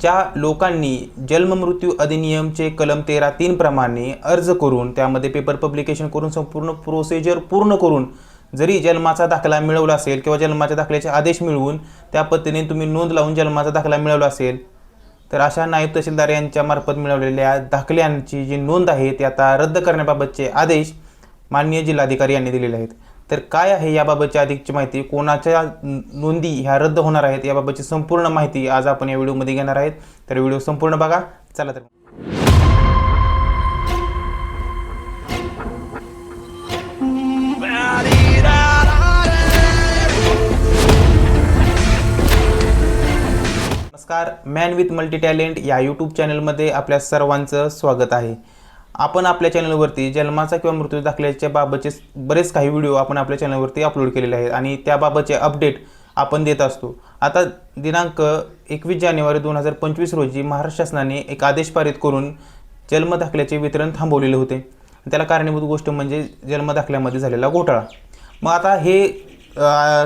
ज्या लोकांनी जन्ममृत्यू अधिनियमचे कलम तेरा तीन प्रमाणे अर्ज करून त्यामध्ये पेपर पब्लिकेशन करून संपूर्ण प्रोसिजर पूर्ण करून जरी जन्माचा दाखला मिळवला असेल किंवा जन्माच्या दाखल्याचे आदेश मिळवून त्या पद्धतीने तुम्ही नोंद लावून जन्माचा दाखला मिळवला असेल तर अशा नायब तहसीलदार यांच्या मार्फत मिळवलेल्या दाखल्यांची जी नोंद आहे ती आता रद्द करण्याबाबतचे आदेश माननीय जिल्हाधिकारी यांनी दिलेले आहेत. तर काय आहे याबाबतची अधिकची माहिती? कोणाच्या नोंदी ह्या रद्द होणार आहेत याबाबतची संपूर्ण माहिती आज आपण या व्हिडिओमध्ये घेणार आहेत. तर व्हिडिओ संपूर्ण बघा. चला तर नमस्कार मॅन विथ मल्टी टॅलेंट या यूट्यूब चॅनलमध्ये आपल्या सर्वांचं स्वागत आहे. आपण आपल्या चॅनलवरती जन्माचा किंवा मृत्यू दाखल्याच्या बाबतचे बरेच काही व्हिडिओ आपण आपल्या चॅनलवरती अपलोड केलेले आहेत आणि त्याबाबतचे अपडेट आपण देत असतो. आता दिनांक एकवीस जानेवारी दोन हजार पंचवीस रोजी महाराष्ट्र शासनाने एक आदेश पारित करून जन्मदाखल्याचे वितरण थांबवलेले होते. त्याला कारणीभूत गोष्ट म्हणजे जन्मदाखल्यामध्ये झालेला घोटाळा. मग आता हे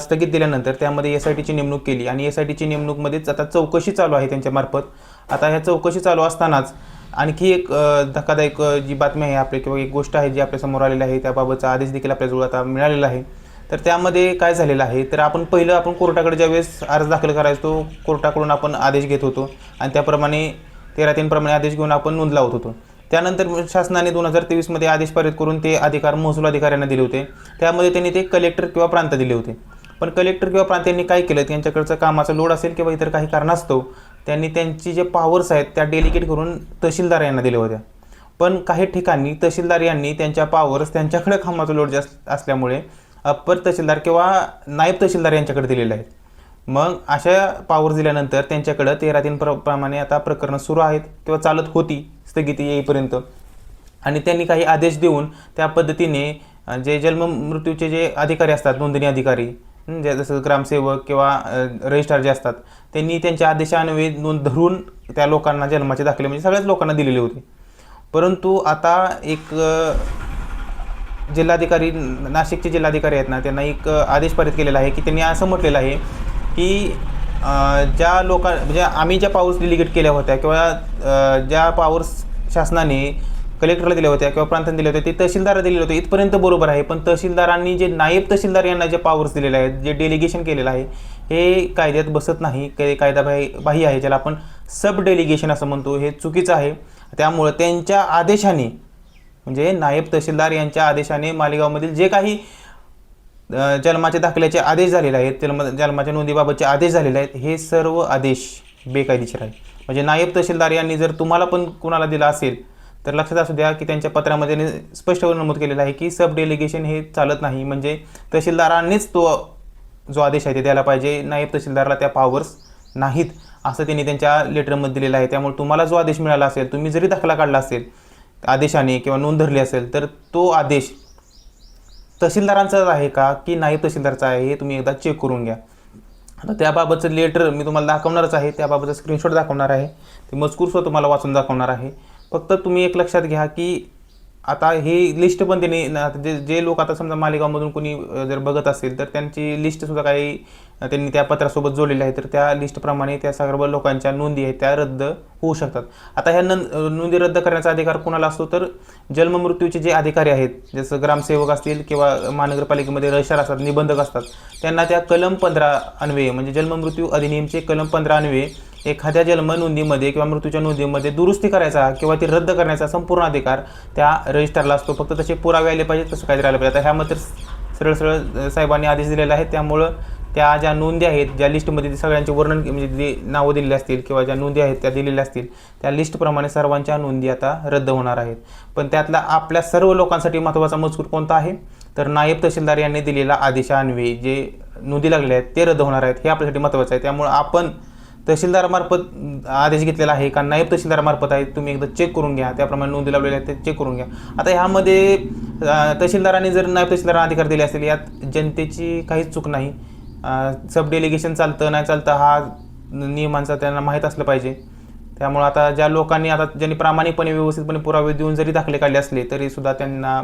स्थगित दिल्यानंतर त्यामध्ये एस आय टीची नेमणूक केली आणि एस आय टीची नेमणूकमध्येच आता चौकशी चालू आहे त्यांच्यामार्फत. आता ह्या चौकशी चालू असतानाच आणखी एक धक्कादायक जी बातमी आहे आपली किंवा एक गोष्ट आहे जी आपल्यासमोर आलेली आहे त्याबाबतचा आदेश देखील आपल्याजवळ आता मिळालेला आहे. तर त्यामध्ये काय झालेलं आहे? तर आपण पहिलं आपण कोर्टाकडे ज्यावेळेस अर्ज दाखल करायचो तो कोर्टाकडून आपण आदेश घेत होतो. आणि त्याप्रमाणे तेरा तीनप्रमाणे आदेश घेऊन आपण नोंद लावत होतो. त्यानंतर शासनाने दोन हजार तेवीसमध्ये आदेश पारित करून ते अधिकार महसूल अधिकाऱ्यांना दिले होते. त्यामध्ये त्यांनी ते कलेक्टर किंवा प्रांत दिले होते. पण कलेक्टर किंवा प्रांत यांनी काय केलं? त्यांच्याकडचं कामाचा लोड असेल किंवा इतर काही कारणास्तव त्यांनी त्यांची जे पॉवर्स आहेत त्या डेलिकेट करून तहसीलदार यांना दिल्या होत्या. पण काही ठिकाणी तहसीलदार यांनी त्यांच्या पॉवर्स त्यांच्याकडे खांबाचा लोड जास्त असल्यामुळे अप्पर तहसीलदार किंवा नायब तहसीलदार यांच्याकडे दिलेले आहेत. मग अशा पॉवर दिल्यानंतर त्यांच्याकडं तेरा तीन प्र प्रमाणे आता प्रकरणं सुरू आहेत किंवा चालत होती स्थगिती येईपर्यंत. आणि त्यांनी काही आदेश देऊन त्या पद्धतीने जे जन्म मृत्यूचे जे अधिकारी असतात नोंदणी अधिकारी जसं ग्रामसेवक किंवा रजिस्ट्रार जे असतात त्यांनी त्यांच्या आदेशान्वये नोंद धरून त्या लोकांना जन्माचे दाखले म्हणजे सगळ्याच लोकांना दिलेले होते. परंतु आता एक जिल्हाधिकारी नाशिकचे जिल्हाधिकारी आहेत ना त्यांना एक आदेश पारित केलेला आहे की त्यांनी असं म्हटलेलं आहे की ज्या लोकां म्हणजे आम्ही ज्या पावर्स डिलिगेट केल्या होत्या किंवा ज्या पावर्स शासनाने कलेक्टरला दिल्या होत्या किंवा प्रांतांना दिल्या होत्या ते तहसीलदार दिलेले होते. इथपर्यंत बरोबर आहे पण तहसीलदारांनी जे नायब तहसीलदार यांना जे पावर्स दिलेले आहेत जे डेलिगेशन केलेलं आहे हे कायद्यात बसत नाही. काही कायदा बाह्य बाही आहे ज्याला आपण सब डेलिगेशन असं म्हणतो. हे चुकीचं आहे. त्यामुळं त्यांच्या आदेशाने म्हणजे नायब तहसीलदार यांच्या आदेशाने मालेगावमधील जे काही जन्माच्या दाखल्याचे आदेश झालेले आहेत जन्म जन्माच्या नोंदीबाबतचे आदेश झालेले आहेत हे सर्व आदेश बेकायदेशीर आहे म्हणजे नायब तहसीलदार यांनी जर तुम्हाला पण कुणाला दिला असेल तर लक्षात असू द्या की त्यांच्या पत्रामध्ये त्यांनी स्पष्टपणे नमूद केलेलं आहे की सब डेलिगेशन हे चालत नाही. म्हणजे तहसीलदारांनीच तो जो आदेश आहे ते द्यायला पाहिजे. नायब तहसीलदारला त्या पॉवर्स नाहीत असं त्यांनी त्यांच्या लेटरमध्ये दिलेलं आहे. त्यामुळे तुम्हाला जो आदेश मिळाला असेल तुम्ही जरी दाखला काढला असेल आदेशाने किंवा नोंद धरली असेल तर तो आदेश तहसीलदारांचाच आहे का की नायब तहसीलदारचा आहे हे तुम्ही एकदा चेक करून घ्या. आता त्याबाबतचं लेटर मी तुम्हाला दाखवणारच आहे. त्याबाबतचं स्क्रीनशॉट दाखवणार आहे. ते मजकूरसुद्धा तुम्हाला वाचून दाखवणार आहे. फक्त तुम्ही एक लक्षात घ्या की आता हे लिस्ट पण त्यांनी जे जे लोक आता समजा मालेगावमधून कोणी जर बघत असेल तर त्यांची लिस्टसुद्धा काही त्यांनी त्या पत्रासोबत जोडलेली आहे तर त्या लिस्टप्रमाणे त्या सर्व लोकांच्या नोंदी आहेत त्या रद्द होऊ शकतात. आता ह्या नं नोंदी रद्द करण्याचा अधिकार कोणाला असतो? तर जन्ममृत्यूचे जे अधिकारी आहेत जसं ग्रामसेवक असतील किंवा महानगरपालिकेमध्ये रजिस्ट्रार असतात निबंधक असतात त्यांना त्या कलम पंधरा अन्वये म्हणजे जन्ममृत्यू अधिनियमचे कलम पंधरा अन्वये एखाद्या जन्म नोंदीमध्ये किंवा मृत्यूच्या नोंदीमध्ये दुरुस्ती करायचा किंवा ती रद्द करण्याचा संपूर्ण अधिकार त्या रजिस्टरला असतो. फक्त तसे पुरावे आले पाहिजे तसं काहीतरी आलं पाहिजे. आता ह्यामध्ये सरळ सरळ साहेबांनी आदेश दिलेला आहे त्यामुळं त्या ज्या नोंदी आहेत ज्या लिस्टमध्ये सगळ्यांचे वर्णन म्हणजे जे नावं दिलेली असतील किंवा ज्या नोंदी आहेत त्या दिलेल्या असतील त्या लिस्टप्रमाणे सर्वांच्या नोंदी आता रद्द होणार आहेत. पण त्यातला आपल्या सर्व लोकांसाठी महत्त्वाचा मजकूर कोणता आहे? तर नायब तहसीलदार यांनी दिलेला आदेशान्वये जे नोंदी लागले आहेत ते रद्द होणार आहेत हे आपल्यासाठी महत्त्वाचं आहे. त्यामुळं आपण तहसीलदारामार्फत आदेश घेतलेला आहे का? नायब तहसीलदारामार्फत आहे. तुम्ही एकदा चेक करून घ्या. त्याप्रमाणे नोंदी लावलेल्या आहेत ते चेक करून घ्या. आता ह्यामध्ये तहसीलदाराने तहसीलदारांनी जर नायब तहसीलदारांना अधिकार दिले असतील यात जनतेची काहीच चूक नाही. सब डेलिगेशन चालतं नाही चालतं हा नियमांचा त्यांना माहीत असलं पाहिजे. त्यामुळं आता ज्या लोकांनी आता ज्यांनी प्रामाणिकपणे व्यवस्थितपणे पुरावे देऊन जरी दाखले काढले असले तरीसुद्धा त्यांना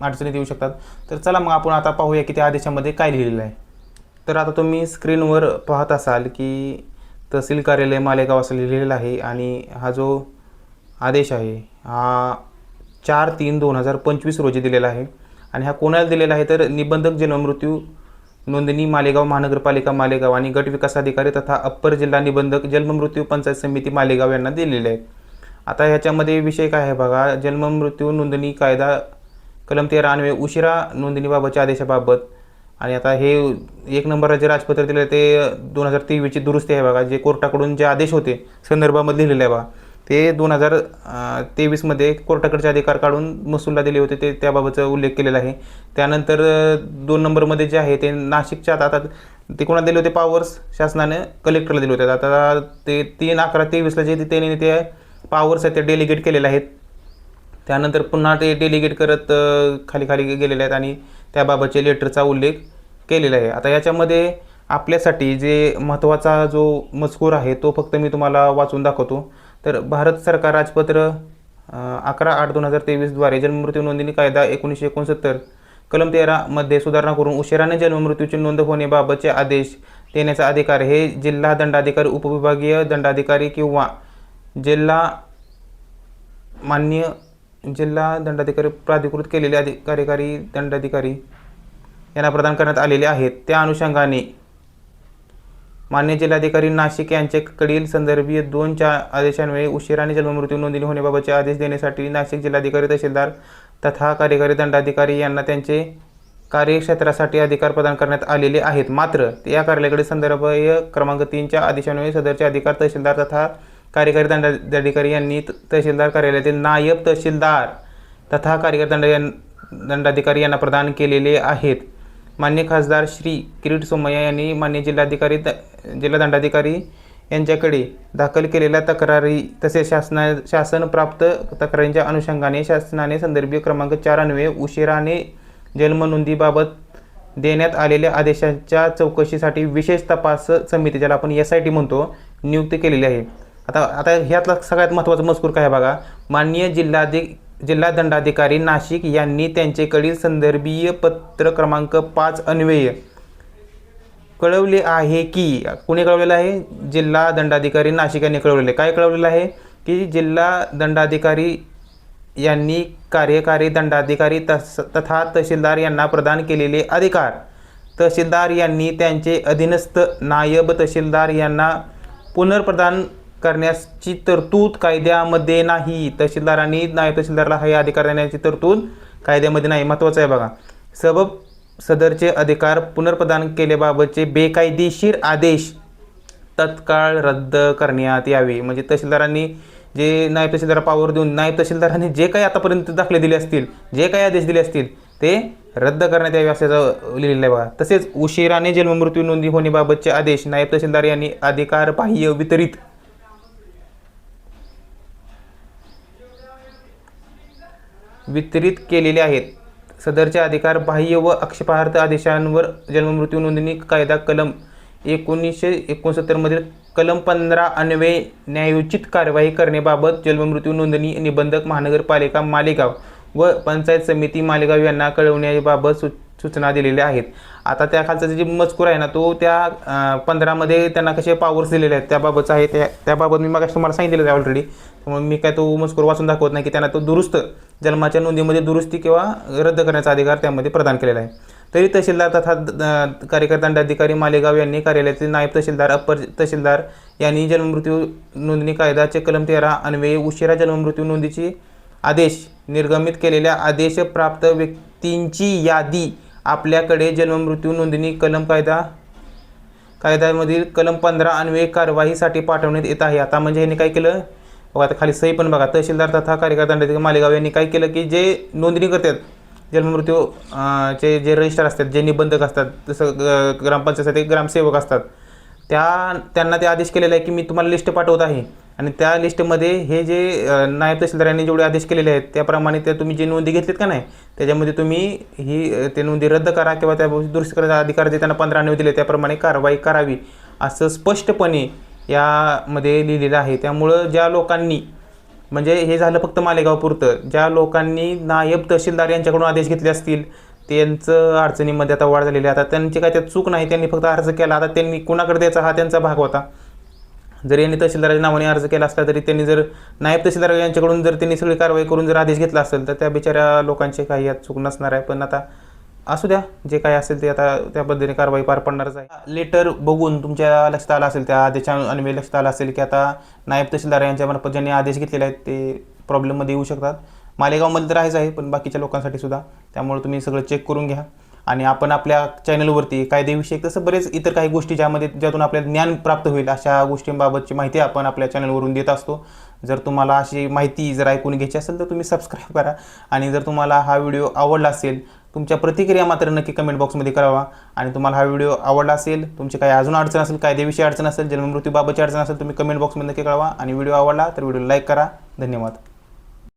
अडचणीत येऊ शकतात. तर चला मग आपण आता पाहूया की त्या आदेशामध्ये काय लिहिलेलं आहे. तर आता तुम्ही स्क्रीनवर पाहत असाल की तहसील कार्यालय मालेगाव असं लिहिलेलं आहे आणि हा जो आदेश आहे हा चार तीन दोन हजार पंचवीस रोजी दिलेला आहे. आणि हा कोणाला दिलेला आहे तर निबंधक जन्ममृत्यू नोंदणी मालेगाव महानगरपालिका मालेगाव आणि गट विकास अधिकारी तथा अप्पर जिल्हा निबंधक जन्ममृत्यू पंचायत समिती मालेगाव यांना दिलेले आहेत. आता ह्याच्यामध्ये विषय काय आहे बघा जन्ममृत्यू नोंदणी कायदा कलम तेरा अन्वये उशिरा नोंदणीबाबतच्या आदेशाबाबत आणि आता हे एक नंबर जे राजपत्र दिलं ते दोन हजार तेवीसची दुरुस्ती आहे बघा जे कोर्टाकडून जे आदेश होते संदर्भामध्ये लिहिलेले आहे बघा ते दोन हजार तेवीसमध्ये कोर्टाकडचे अधिकार काढून महसूलला दिले होते ते त्याबाबतचा उल्लेख केलेला आहे. त्यानंतर दोन नंबरमध्ये जे आहे ते नाशिकच्या आता ते कोणाला दिले होते? पॉवर्स शासनाने कलेक्टरला दिले होते. आता ते तीन अकरा तेवीसला जे त्याने त्यांनी ते पॉवर्स आहेत ते डेलिगेट केलेले आहेत. त्यानंतर पुन्हा ते डेलिगेट करत खाली खाली गेलेले आहेत आणि त्याबाबतचे लेटरचा उल्लेख केलेला आहे. आता याच्यामध्ये आपल्यासाठी जे महत्त्वाचा जो मजकूर आहे तो फक्त मी तुम्हाला वाचून दाखवतो. तर भारत सरकार राजपत्र अकरा आठ दोन हजार तेवीसद्वारे जन्ममृत्यू नोंदणी कायदा एकोणीसशे एकोणसत्तर कलम तेरामध्ये सुधारणा करून उशिराने जन्ममृत्यूची नोंद होण्याबाबतचे आदेश देण्याचा अधिकार हे जिल्हा दंडाधिकारी उपविभागीय दंडाधिकारी किंवा जिल्हा मान्य जिल्हा दंडाधिकारी प्राधिकृत केलेले अधि कार्यकारी दंडाधिकारी यांना प्रदान करण्यात आलेले आहेत. त्या अनुषंगाने मान्य जिल्हाधिकारी नाशिक यांच्याकडील संदर्भीय दोन चार आदेशांमुळे उशिराने जन्ममृत्यू नोंदणी होण्याबाबतचे आदेश देण्यासाठी नाशिक जिल्हाधिकारी तहसीलदार तथा कार्यकारी दंडाधिकारी यांना त्यांचे कार्यक्षेत्रासाठी अधिकार प्रदान करण्यात आलेले आहेत. मात्र या कार्यालयाकडे संदर्भीय क्रमांक तीनच्या आदेशांवेळी सदरचे अधिकार तहसीलदार तथा कार्यकारी दंडाधिकारी यांनी तहसीलदार कार्यालयातील नायब तहसीलदार तथा कार्यकारी दंड यां- दंडाधिकारी यांना प्रदान केलेले आहेत. मान्य खासदार श्री किरीट सोमय्या यांनी मान्य जिल्हाधिकारी द जिल्हा दंडाधिकारी यांच्याकडे दाखल केलेल्या तक्रारी तसेच शासना शासन प्राप्त तक्रारींच्या अनुषंगाने शासनाने संदर्भीय क्रमांक चार अन्वये उशिराने जन्मनोंदीबाबत देण्यात आलेल्या आदेशाच्या चौकशीसाठी विशेष तपास समिती ज्याला आपण एस आय टी म्हणतो नियुक्त केलेली आहे. आता आता ह्यातला सगळ्यात महत्त्वाचा मजकूर काय आहे बघा? माननीय जिल्हाधिक जिल्हा दंडाधिकारी नाशिक यांनी त्यांच्याकडील संदर्भीय पत्र क्रमांक पाच अन्वय कळवले आहे की कोणी कळवलेलं आहे? जिल्हा दंडाधिकारी नाशिक यांनी कळवलेलं आहे. काय कळवलेलं आहे? की जिल्हा दंडाधिकारी यांनी कार्यकारी दंडाधिकारी तस तथा तहसीलदार यांना प्रदान केलेले अधिकार. तहसीलदार यांनी त्यांचे अधीनस्थ नायब तहसीलदार यांना पुनर्प्रदान करण्याची तरतूद कायद्यामध्ये नाही. तहसीलदारांनी नायब तहसीलदारला हे अधिकार देण्याची तरतूद कायद्यामध्ये नाही. महत्त्वाचं आहे बघा. सबब सदरचे अधिकार पुनर्प्रदान केल्याबाबतचे बेकायदेशीर आदेश तत्काळ रद्द करण्यात यावे. म्हणजे तहसीलदारांनी जे नायब तहसीलदार पावर देऊन नायब तहसीलदारांनी जे काही आतापर्यंत दाखले दिले असतील जे काही आदेश दिले असतील ते रद्द करण्यात यावे असल्याचं लिहिलेलं आहे बघा. तसेच उशिराने जन्ममृत्यू नोंदी होण्याबाबतचे आदेश नायब तहसीलदार यांनी अधिकार बाह्य वितरित वितरित केलेले आहेत. सदरचे अधिकार बाह्य व आक्षेपार्थ आदेशांवर जन्ममृत्यू नोंदणी कायदा कलम एकोणीसशे एकोणसत्तरमधील कलम पंधरा अन्वये न्यायोचित कारवाई करण्याबाबत जन्ममृत्यू नोंदणी निबंधक महानगरपालिका मालेगाव व पंचायत समिती मालेगाव यांना कळवण्याबाबत सु सूचना दिलेल्या आहेत. आता त्या खालचा जे मजकूर आहे ना तो त्या पंधरामध्ये त्यांना कसे पावर्स दिलेले आहेत त्याबाबतचा आहे त्या त्याबाबत मी मग तुम्हाला सांगितलेलं आहे ऑलरेडी त्यामुळे मी काय तो मजकूर वाचून दाखवत नाही की त्यांना तो दुरुस्त जन्माच्या नोंदीमध्ये दुरुस्ती किंवा रद्द करण्याचा अधिकार त्यामध्ये प्रदान केलेला आहे. तरी तहसीलदार तथा द- अ, दंडाधिकारी मालेगाव यांनी कार्यालयातील नायब तहसीलदार अप्पर तहसीलदार यांनी जन्ममृत्यू नोंदणी कायद्याचे कलम तेरा अन्वये उशिरा जन्ममृत्यू नोंदीची आदेश निर्गमित केलेल्या आदेशप्राप्त व्यक्तींची यादी आपल्याकडे जन्ममृत्यू नोंदणी कलम कायदा कायद्यामधील कलम पंधरा अन्वये कारवाईसाठी पाठवण्यात येत आहे. आता म्हणजे यांनी काय केलं? बघा आता खाली सही पण बघा. तहसीलदार तथा कार्यकर्ता दंडाधिकारी मालेगाव यांनी काय केलं की जे नोंदणी करतात जन्ममृत्यू चे जे रजिस्टर असतात जे निबंधक असतात जसं ग- ग्रामपंचायतीसाठी ग्रामसेवक असतात. त्या त्यांना ते आदेश केलेला आहे की मी तुम्हाला लिस्ट पाठवत आहे. आणि त्या लिस्टमध्ये हे जे नायब तहसीलदारांनी जेवढे आदेश केलेले आहेत त्याप्रमाणे त्या तुम्ही जे नोंदी घेतलीत का नाही त्याच्यामध्ये तुम्ही ही ते नोंदी रद्द करा किंवा त्या दुरुस्त करायचा अधिकार जे त्यांना पंधरा नऊ दिले त्याप्रमाणे कारवाई करावी असं स्पष्टपणे यामध्ये लिहिलेलं आहे. त्यामुळं ज्या लोकांनी म्हणजे हे झालं फक्त मालेगावपुरतं ज्या लोकांनी नायब तहसीलदार यांच्याकडून आदेश घेतले असतील त्यांचं अडचणीमध्ये आता वाढ झालेली आहे. आता त्यांची काय त्यात चूक नाही त्यांनी फक्त अर्ज केला आता त्यांनी कुणाकडे द्यायचा हा त्यांचा भाग होता. जर यांनी तहसीलदाराच्या नावाने अर्ज केला असला तरी त्यांनी जर नायब तहसीलदार यांच्याकडून जर त्यांनी सगळी कारवाई करून जर आदेश घेतला असेल तर त्या बिचाऱ्या लोकांचे काही यात चूक नसणार आहे. पण आता असू द्या जे काही असेल ते आता त्या पद्धतीने कारवाई पार पडणारच आहे. लेटर बघून तुमच्या लक्षात आलं असेल त्या आदेशा अन्वय लक्षात आलं असेल की आता नायब तहसीलदार यांच्या मार्फत ज्यांनी आदेश घेतलेले आहेत ते प्रॉब्लेममध्ये येऊ शकतात. मालेगावमध्ये तर आहेच आहे पण बाकीच्या लोकांसाठी सुद्धा. त्यामुळे तुम्ही सगळं चेक करून घ्या. आणि आपण आपल्या चॅनलवरती कायदेविषयक तसं बरेच इतर काही गोष्टी ज्यामध्ये ज्यातून आपल्याला ज्ञान प्राप्त होईल अशा गोष्टींबाबतची माहिती आपण आपल्या चॅनलवरून देत असतो. जर तुम्हाला अशी माहिती जर ऐकून घ्यायची असेल तर तुम्ही सबस्क्राईब करा. आणि जर तुम्हाला हा व्हिडिओ आवडला असेल तुमच्या प्रतिक्रिया मात्र नक्की कमेंट बॉक्समध्ये करावा. आणि तुम्हाला हा व्हिडिओ आवडला असेल तुमची काही अजून अडचण असेल कायदेविषयी अडचण असेल जन्ममृत्यूबाबतची अडचण असेल तुम्ही कमेंट बॉक्समध्ये नक्की कळवा. आणि व्हिडिओ आवडला तर व्हिडिओ लाईक करा. धन्यवाद.